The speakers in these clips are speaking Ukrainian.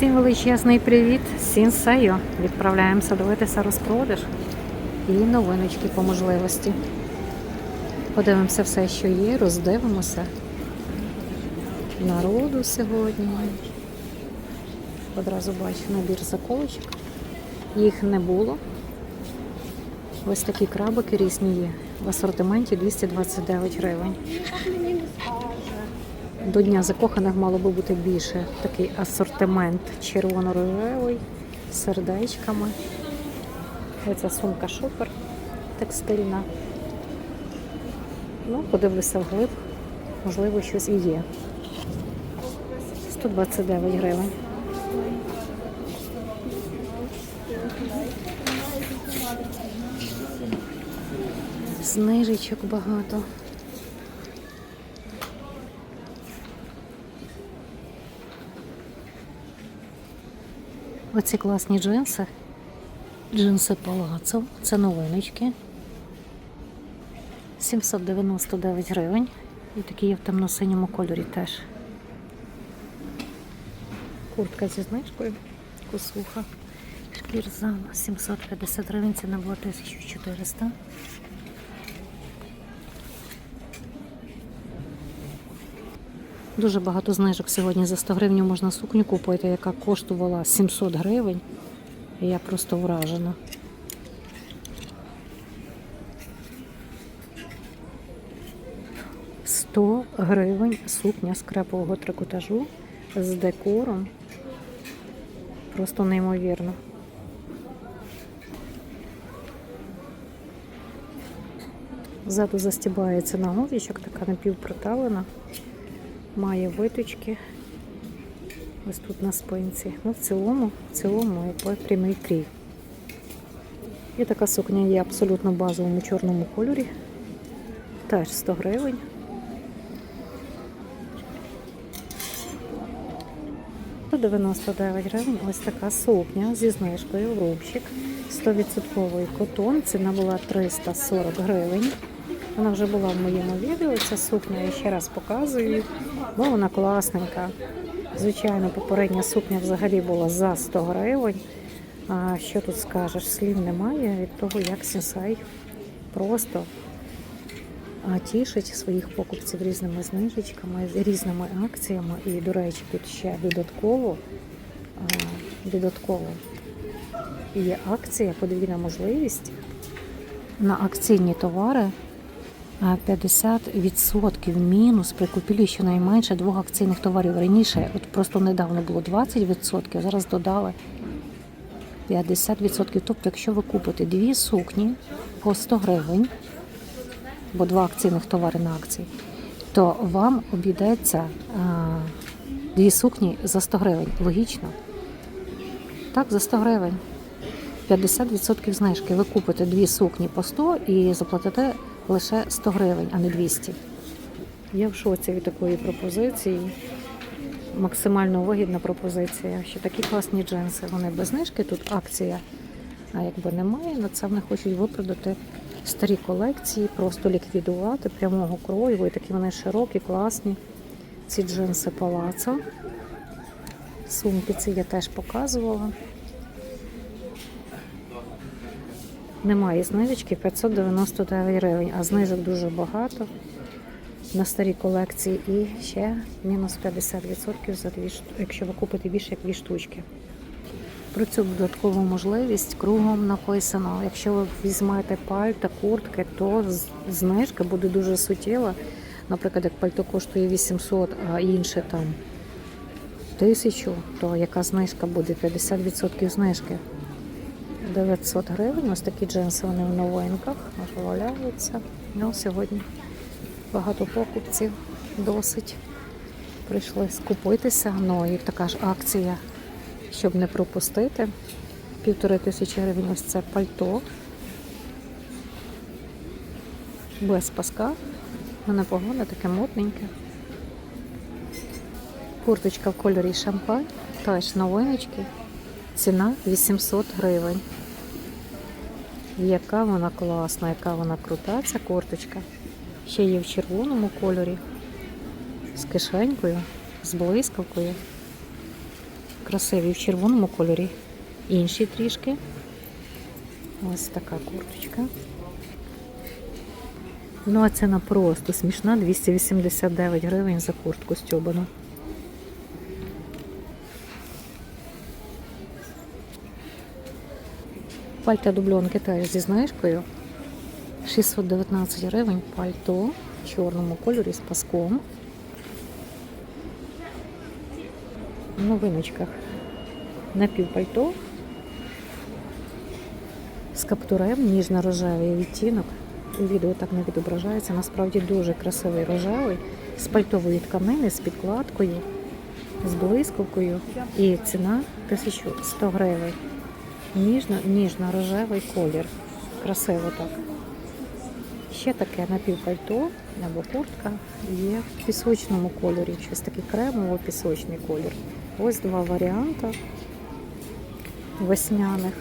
Всім величезний привіт! Сінсайо. Відправляємося дивитися розпродаж і новиночки по можливості. Подивимося все, що є, роздивимося. Народу сьогодні. Одразу бачу набір заколочок. Їх не було. Ось такі крабики різні є. В асортименті 229 гривень. До Дня закоханих мало би бути більше такий асортимент червоно-рожевий з сердечками. Оця сумка шопер текстильна. Ну, подивлюся вглиб, можливо, щось і є. 129 гривень. Знижечок багато. Оці класні джинси. Джинси Палацо. Це новиночки. 799 гривень. І такі є в темно-синьому кольорі теж. Куртка зі знижкою. Косуха. Шкірзала 750 гривень, ціна була 1400. Дуже багато знижок сьогодні за 100 гривень можна сукню купити, яка коштувала 700 гривень. Я просто вражена. Сто гривень сукня з крепового трикотажу з декором. Просто неймовірно. Ззаду застібається на гузичок, така напівпроталена має виточки. Ось тут на спинці. Ну, в цілому, в цілому прямий крій. І така сукня є абсолютно базовому чорному кольорі. Теж 100 гривень. По 99 гривень ось така сукня зі знижкою рубчик. 100% котон. Ціна була 340 гривень. Вона вже була в моєму відео. Ця сукня я ще раз показую, бо вона класненька. Звичайно, попередня сукня взагалі була за 100 гривень. А що тут скажеш? Слів немає від того, як Сінсай просто тішить своїх покупців різними знижечками, різними акціями. І, до речі, тут ще додатково, додатково є акція, подвійна можливість на акційні товари. 50% мінус при купівлі щонайменше двох акційних товарів. Раніше, от просто недавно було 20%, а зараз додали 50%. Тобто, якщо ви купите дві сукні по 100 гривень, бо два акційних товари на акції, то вам обійдеться дві сукні за 100 гривень. Логічно? Так, за 100 гривень. 50% знижки. Ви купите дві сукні по 100 і заплатите лише 100 гривень, а не 200. Я в шоці від такої пропозиції. Максимально вигідна пропозиція. Що такі класні джинси. Вони без знижки, тут акція. А якби немає, на це вони хочуть випродати старі колекції, просто ліквідувати прямого крою. І такі вони широкі, класні. Ці джинси палацо. Сумки ці я теж показувала. Немає знижечки 599 гривень, а знижок дуже багато на старі колекції і ще мінус 50% за дві якщо ви купите більше як дві штучки. Про цю додаткову можливість кругом написано. Якщо ви візьмете пальта, куртки, то знижка буде дуже суттєва. Наприклад, як пальто коштує 800, а інше там 1000, то яка знижка буде? 50% знижки. 900 гривень. Ось такі джинси вони в новинках, валяються. Ну, сьогодні багато покупців досить. Прийшли скупитися. Ну і така ж акція, щоб не пропустити. Півтори тисячі гривень ось це пальто. Без паска. Воно погоне, таке модненьке. Курточка в кольорі шампань, теж новиночки. Ціна 800 гривень. Яка вона класна, яка вона крута, ця корточка. Ще є в червоному кольорі, з кишенькою, з блискавкою. красиві в червоному кольорі, інші трішки. Ось така курточка. Ну, а ціна просто смішна 289 гривень за куртку стьобану. Пальта дубльонки теж зі знижкою. 619 гривень пальто в чорному кольорі з паском. В новиночках напівпальто з каптурем, ніжно-рожевий відтінок. У відео так не відображається. Насправді дуже красивий рожевий з пальтової тканини, з підкладкою, з блискавкою. І ціна 1100 гривень. Ніжно, ніжно-рожевий колір. Красиво так. Ще таке напівпальто або куртка є в пісочному кольорі, щось такий кремово-пісочний колір. Ось два варіанти весняних.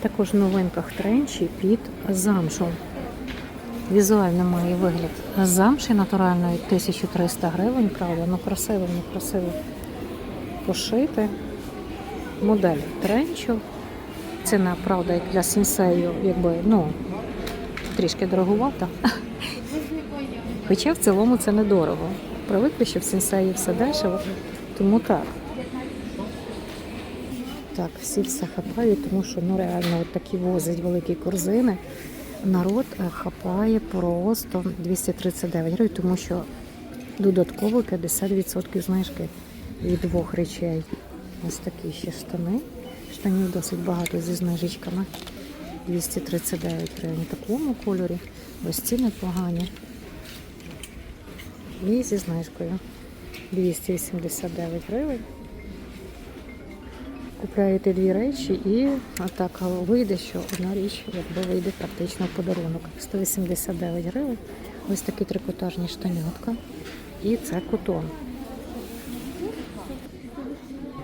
Також в новинках тренчі під замшу. Візуально має вигляд замші натуральної 1300 гривень, правда, ну красиво, ну красиво пошити. Модель тренчу. Ціна, правда, як для сінсею, якби, ну, трішки дороговата. Хоча в цілому це недорого. Привикли, що в сінсеї все дешево, тому так. Так, всі все хапають, тому що ну реально от такі возять великі корзини. Народ е, хапає просто 239 гривень, тому що додатково 50% знижки від двох речей. Ось такі ще штани. Штанів досить багато зі знижечками. 239 гривень в такому кольорі. Ось ці непогані. І зі знижкою 289 гривень. Купляєте дві речі і так вийде, що одна річ якби вийде практично в подарунок. 189 гривень. Ось такі трикотажні штанятка. І це котон.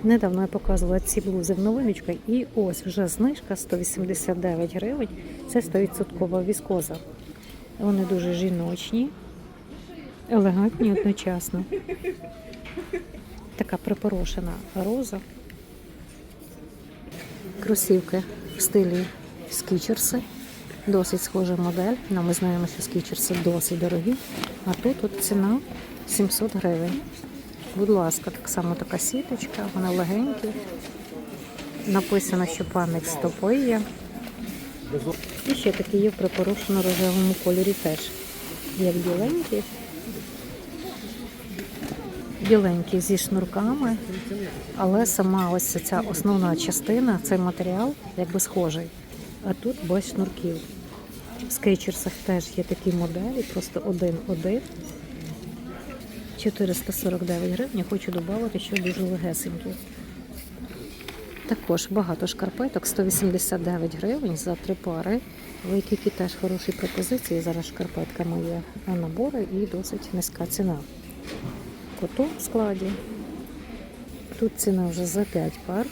Недавно я показувала ці блузи в новиночках, і ось вже знижка 189 гривень. Це 100% віскоза. Вони дуже жіночні, елегантні одночасно. Така припорошена роза. Кросівки в стилі скічерси. Досить схожа модель. Ну, ми знаємо, що скічерси досить дорогі. А тут от ціна 700 гривень. Будь ласка, так само така сіточка, вона легенькі. Написано, що пам'ять стопи є. І ще такі є в припорошено рожевому кольорі теж. Як біленькі. Біленькі зі шнурками, але сама ось ця основна частина, цей матеріал якби схожий. А тут без шнурків. В скейчерсах теж є такі моделі, просто один-один. 449 гривень. Хочу додати, що дуже легесенькі. Також багато шкарпеток, 189 гривень за три пари. Великі теж хороші пропозиції. Зараз шкарпетками є набори і досить низька ціна. Коту в складі. Тут ціна вже за 5 пар.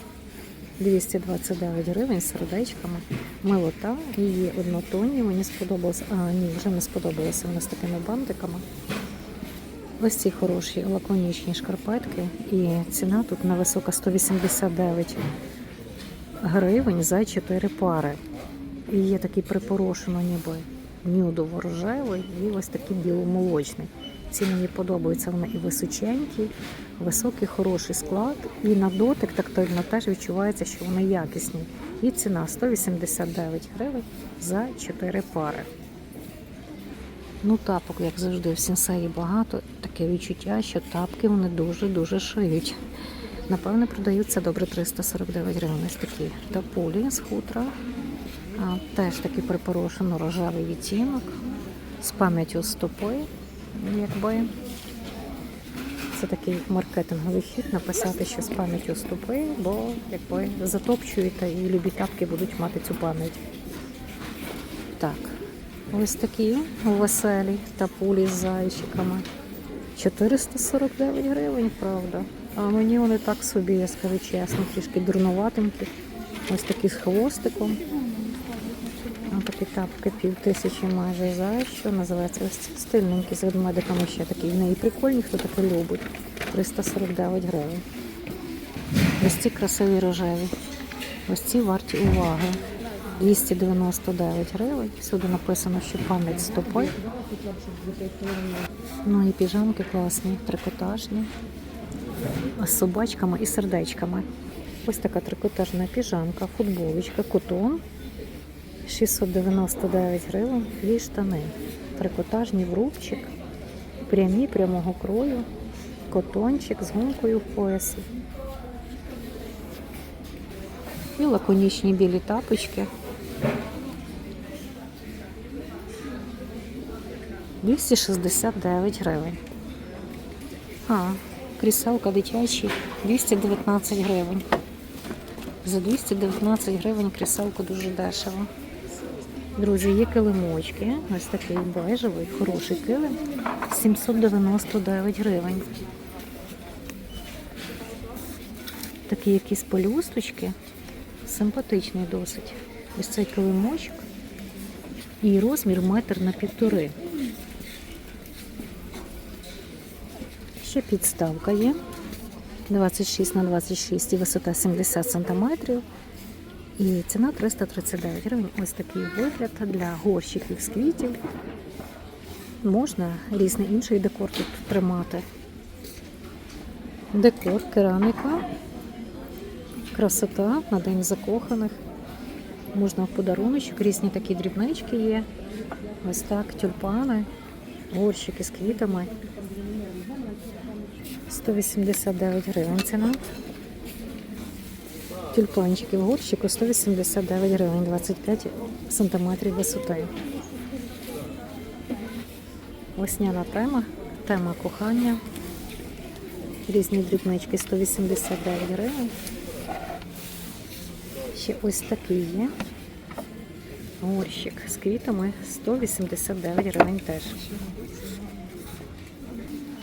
229 гривень з сердечками. Милота, її однотонні. Мені сподобалось. А, ні, вже не сподобалося. Вона з такими бантиками. Ось ці хороші лаконічні шкарпетки. І ціна тут невисока 189 гривень за 4 пари. І є такий припорошено ніби нюдово-рожевий і ось такий біломолочний. Ці мені подобаються, вони і височенькі, високий, хороший склад. І на дотик тактильно теж відчувається, що вони якісні. І ціна 189 гривень за 4 пари. Ну, тапок, як завжди, в сенсеї багато. Таке відчуття, що тапки вони дуже-дуже шиють. Напевне, продаються добре 349 гривень. Ось такі тапулі з хутра. А, теж такий припорошено рожевий відтінок з пам'яттю стопи. Якби. Це такий маркетинговий хід написати, що з пам'яттю стопи, бо якби затопчуєте і любі тапки будуть мати цю пам'ять. Так. Ось такі веселі тапулі з зайчиками. 449 гривень, правда. А мені вони так собі, я скажу чесно, трішки дурнуватенькі. Ось такі з хвостиком. Ось такі тапки пів тисячі майже за що називається ось ці стильненькі з ведмедиками ще такі. В неї прикольні, хто таке любить. 349 гривень. Ось ці красиві рожеві. Ось ці варті уваги. 299 гривень. Всюди написано, що пам'ять стопи. Ну і піжамки класні, трикотажні. З собачками і сердечками. Ось така трикотажна піжамка, футболочка, котон. 699 гривень. Дві штани. Трикотажні в рубчик. Прямі прямого крою. Котончик з гумкою в поясі. І лаконічні білі тапочки. 269 гривень. А, кріселка дитячі 219 гривень. За 219 гривень кріселку дуже дешево. Друзі, є килимочки. Ось такий бежевий, хороший килим. 799 гривень. Такі якісь полюсточки. Симпатичний досить. Ось цей килимочок. І розмір метр на півтори. Ще підставка є. 26 на 26 і висота 70 см. І ціна 339 гривень. Ось такий вигляд для горщиків з квітів. Можна різний інший декор тут тримати. Декор, кераміка, красота на день закоханих. Можна в подаруночок, різні такі дрібнички є. Ось так, тюльпани, горщики з квітами. 189 гривень ціна. Тюльпанчики в горщику 189 гривень, 25 сантиметрів висоти. Весняна тема, тема кохання. Різні дрібнички 189 гривень. Ще ось такий є. Горщик з квітами 189 гривень теж.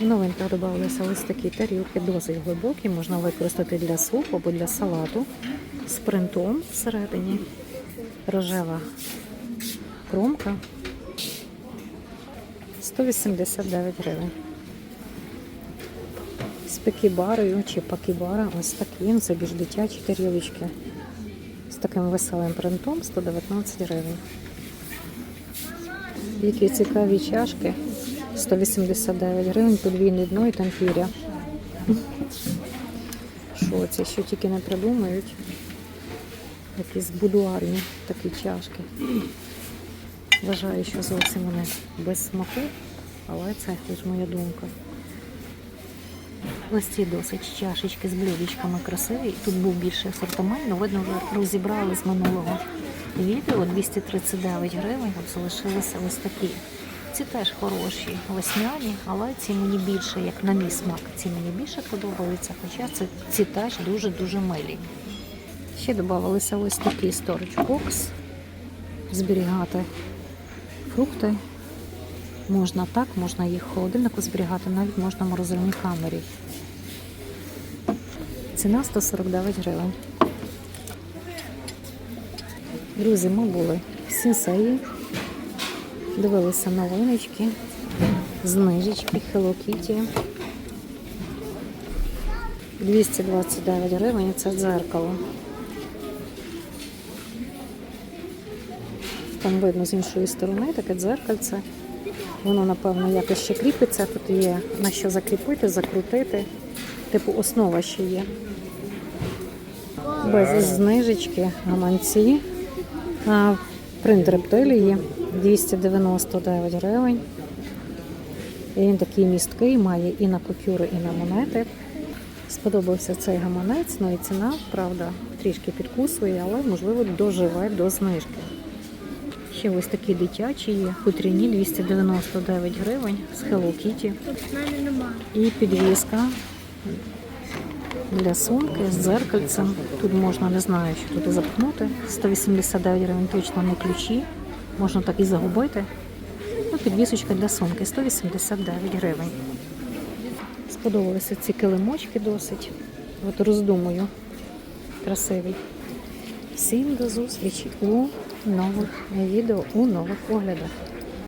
Новинках додавалися ось такі тарілки, досить глибокі, можна використати для супу або для салату з принтом всередині. Рожева кромка 189 гривень. З пекібарою чи пакібара ось такі, це більш дитячі тарілочки. З таким веселим принтом 119 гривень. Які цікаві чашки. 189 гривень, подвійне дно і там піря. Що це, що тільки не придумають? Якісь будуарні такі чашки. Вважаю, що зовсім вони без смаку, але це теж моя думка. Ось ці досить чашечки з блюдечками красиві. Тут був більший асортимент, але видно, вже розібрали з минулого відео 239 гривень, залишилися ось такі. Ці теж хороші, весняні, але ці мені більше, як на мій смак, ці мені більше подобаються, хоча це, ці теж дуже-дуже милі. Ще додавалися ось такі storage box, зберігати фрукти. Можна так, можна їх в холодильнику зберігати, навіть можна в морозильній камері. Ціна 149 гривень. Друзі, ми були в сінсеї. Дивилися новиночки, знижечки Hello Kitty. 229 гривень це дзеркало. Там видно з іншої сторони таке дзеркальце. Воно, напевно, якось ще кріпиться. Тут є на що закріпити, закрутити. Типу основа ще є. Без знижечки, гаманці. Принт рептилії 299 гривень. Він такий місткий, має і на купюри, і на монети. Сподобався цей гаманець, ну і ціна, правда, трішки підкусує, але можливо доживе до знижки. Ще ось такі дитячі є, хутряні 299 гривень з Hello Kitty. І підвіска для сумки з дзеркальцем. Тут можна, не знаю, що тут запхнути. 189 гривень точно не ключі. Можна так і загубити. Ну, підвісочка для сумки 189 гривень. Сподобалися ці килимочки досить. От роздумую. Красивий. Всім до зустрічі у нових відео, у нових оглядах.